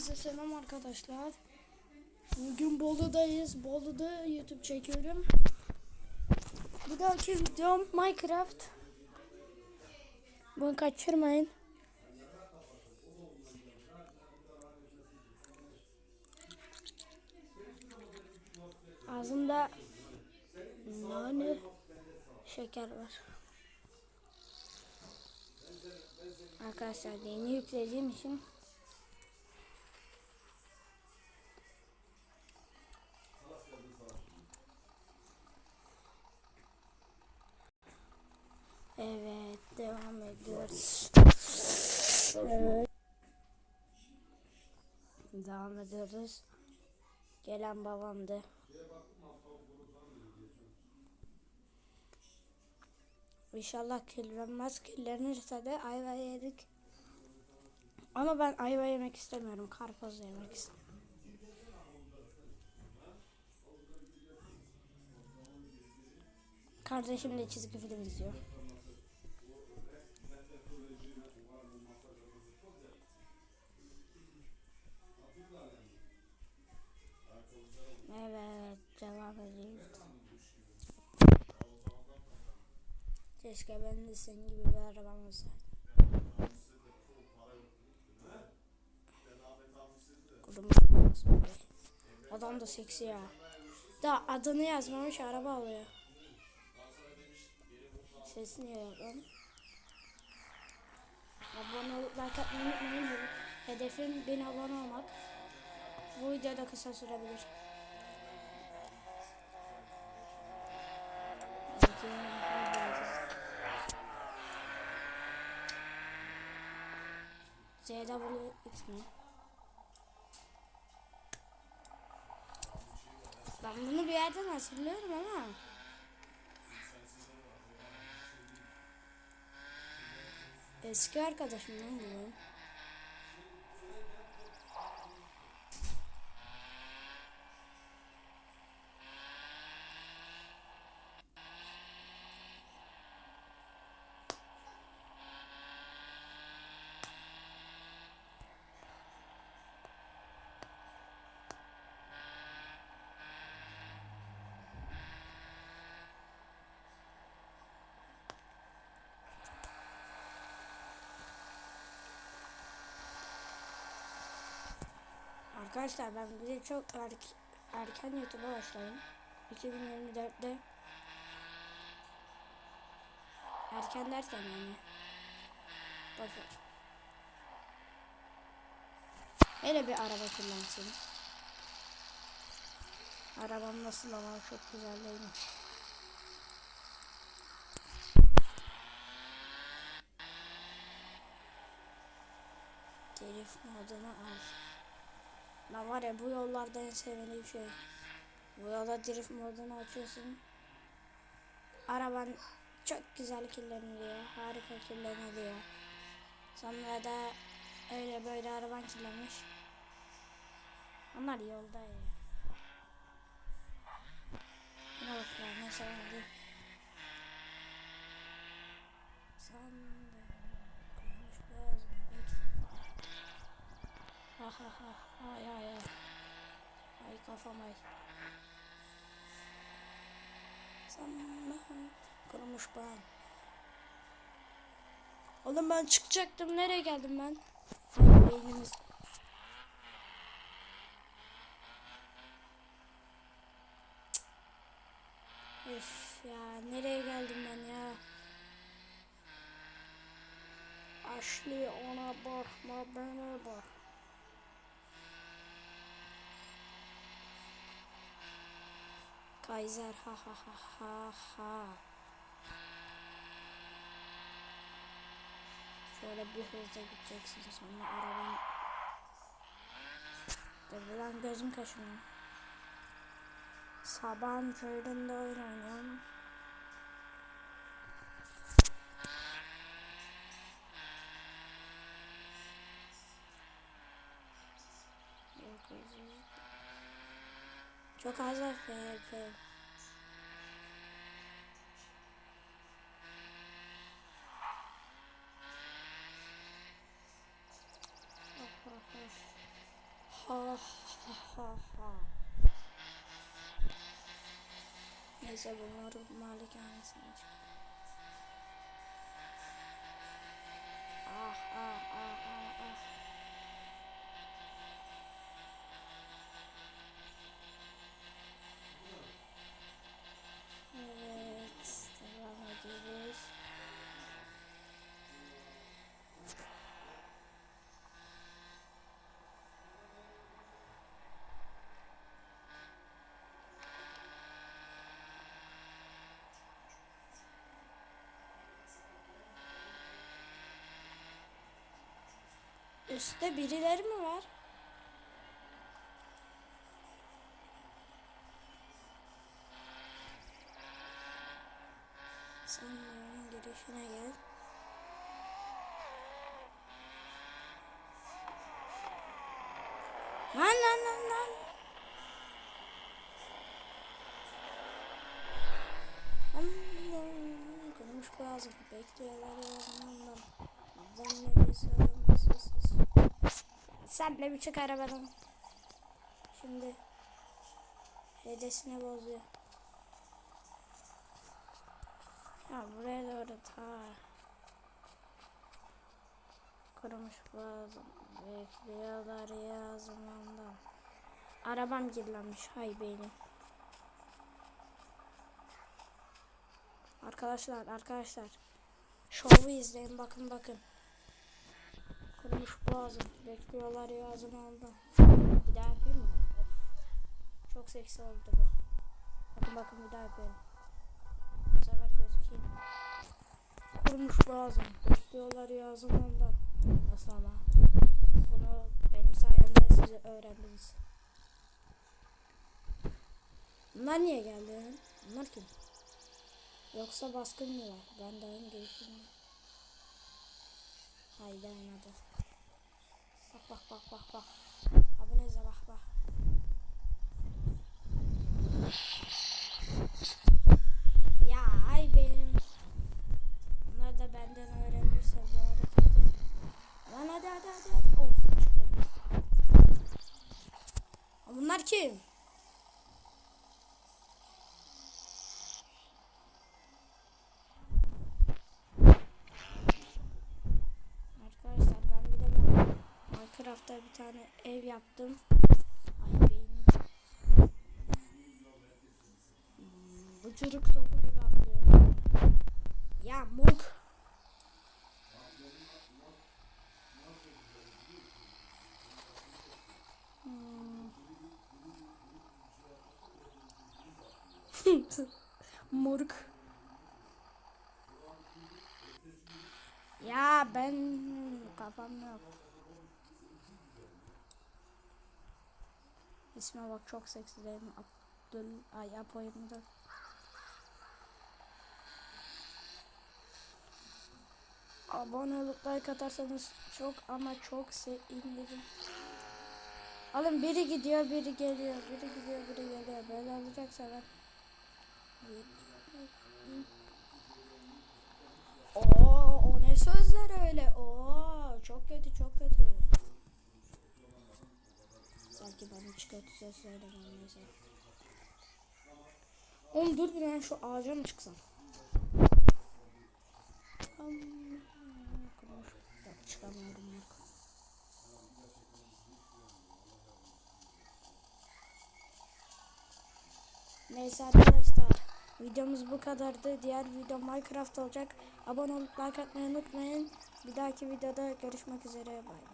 Hepinize selam arkadaşlar. Bugün Bolu'dayız. Bolu'da YouTube çekiyorum. Bir dahaki videom Minecraft. Bunu kaçırmayın. Ağzımda nane şeker var. Arkadaşlar yeni yüklediğim için Devam ediyoruz. Gelen babamdı. İnşallah kirlenmez. Kirlenirse de ayva yedik. Ama ben ayva yemek istemiyorum. Karpuz yemek istiyorum. Kardeşim de çizgi film izliyor. Keşke ben de senin gibi bir arabam olsaydı. Adam da seksi ya. Da adını yazmamış araba alıyor. Ses niye yok lan? Abone olup like atmayı unutmayın. Hedefim 1000 abone olmak. Bu video da kısa sürebilir. ZWX mi? Ben bunu bir yerden hatırlıyorum ama. Eski arkadaşım lan bu. Arkadaşlar ben bir çok erk- erken YouTube'a başladım. 2024'te erken derken yani bakın Hele bir araba kullansın. Arabam nasıl ama çok güzel değil mi? Drift modunu al. Lan var ya bu yollarda en sevdiğim şey. Bu yolda drift modunu açıyorsun. Araban çok güzel kirleniliyor. Harika kirleniliyor. Sonra da öyle böyle araban kirlenmiş. Onlar yolda ya. Ne bak ya ne sevdi. Sandım. Ha ha ha. Ay ay ay. Ay kafam ay. Sanma. Kurumuş bağım. Oğlum ben çıkacaktım. Nereye geldim ben? Beynimiz. Üf ya nereye geldim ben ya? Ashley ona bakma bana bak. Kaiser ha ha ha ha ha. Şöyle bir hızla gideceksin sonra araban Dur lan gözüm kaşınıyor. Sabahın köründe oyun oynuyorum. Çok é var velho. Neyse bunları malikanesi açık. Üstte birileri mi var? Oyun girişine gel. Lan lan lan lan. Lazım. Bekliyorlar ya ondan. Zanneleri sorumsuzsuz. Sen de bir çık arabadan. Şimdi dedesine bozuyor. Ya buraya doğru ta kurumuş boğazım bekliyorlar ya zamandan. Arabam kirlenmiş hay beynim. Arkadaşlar arkadaşlar şovu izleyin bakın bakın. Kurumuş boğazım bekliyorlar ya zamandan. Bir daha yapayım mı? Of. Çok seksi oldu bu. Bakın bakın bir daha yapıyorum. Bu sefer gözükeyim. Kurmuş boğazım. Bekliyorlar ya zamandan. Nasıl ama? Bunu benim sayemde siz öğrendiniz. Bunlar niye geldi? Bunlar kim? Yoksa baskın mı var? Ben daha önce Haydi anladım. Bak bak bak bak bak. Aboneze bak bak. Ya ay benim. Bunlar da benden öğrenirse bu hareketi. Lan hadi hadi hadi hadi. Of çıktım. Bunlar kim? Arkadaşlar ben bir de Min- Minecraft'ta bir tane ev yaptım. Ay beynim. Hmm, Bu çocuk topu gibi atlıyor. Ya muk. Hmm. Moruk. Ya ben kafam yok. İsme bak çok seksi değil mi? Abdül ay Apo'yumda. Abone olup like çok ama çok sevinirim. Alın biri gidiyor biri geliyor biri gidiyor biri geliyor böyle olacaksa ben Oo, o ne sözler öyle? Oo, çok kötü, çok kötü. Sanki bana söz söylemem neyse. Oğlum dur bir ben şu ağaca mı çıksam? Yok, çıkamıyorum yok. Neyse arkadaşlar. Videomuz bu kadardı. Diğer video Minecraft olacak. Abone olup like atmayı unutmayın. Bir dahaki videoda görüşmek üzere. Bay.